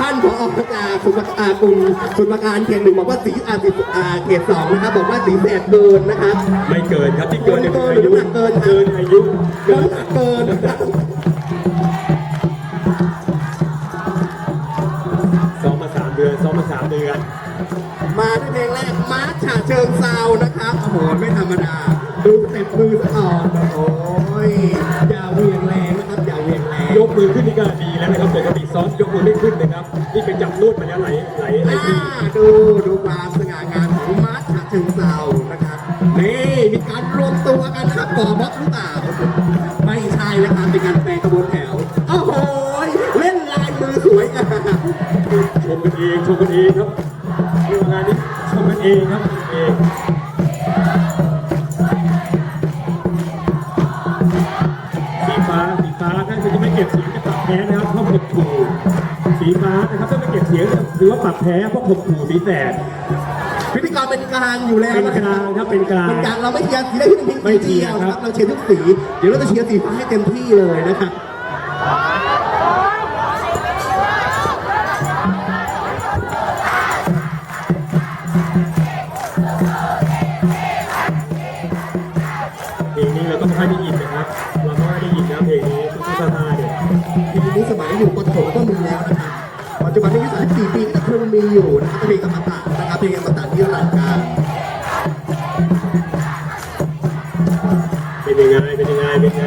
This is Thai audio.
ท่านผอจากสุนอากุลสุนการเขตหนึ่งบอกว่าสีอาสีอาเขตสองนะครับบอกว่าสีแสดเกินนะครับไม่เกินครับที่เกินเนี่ยคืออายุเกินเกินอายุเกินน้ำหนักเกินนะครับซ้อมมาสามเดือนซ้อมมาสามเดือน มาที่เพลงแรกมาร์ชฉาเชิงเซานะครับโอ้โหไม่ธรรมดา ดูสเต็ปมือสะอ่อนโอ้ย กมือขึ้นนี่ก็ดีแล้วนะครับปกติซ้อมยกมือไม่ขึ้นนะครับนี่เป็นจับนวดมาแล้วหลายหลายหลายอ่าทีดูดูความสง่างามของมาร์ชฉาเชิงเซานะครับนี่มีการรวมตัวกันนะครับก่อบล็อกหรือเปล่าไม่ใช่นะครับเป็นการแปลงกระบวนแถวโอ้โหเล่นลายมือสวยงามชมกันเองชมกันเองครับเรื่องงานนี้ชมกันเองครับเอง สีฟ้านะครับถ้าไม่เก็บเสียงถือว่าปรับแพ้เพราะข่มขู่สีแสด พิธีกรเป็นกลางอยู่แล้วเป็นนะกลางครับเป็นกลางเป็นกลางเราไม่เชียร์สีได้ที่หนึ่งไม่เชียร์ดีวครับเราเชียร์ทุกสี เดี๋ยวเราจะเชียร์สีฟ้าให้เต็มที่เลยนะครับเพลงนี้เราก็ไม่ค่อยได้ยินนะครับ เราก็ไม่ได้ยินนะเพลงนี้ทุกท่าท่าเนี่ย ทีนี้สมัยอยู่ปฐมก็มีแล้วนะครับ ปัจจุบันอายุ34ปีก็คงมีอยู่นะครับเพลงอมตะนะครับเพลงอมตะที่รันการเป็นยังไงเป็นยังไงเป็นยังไง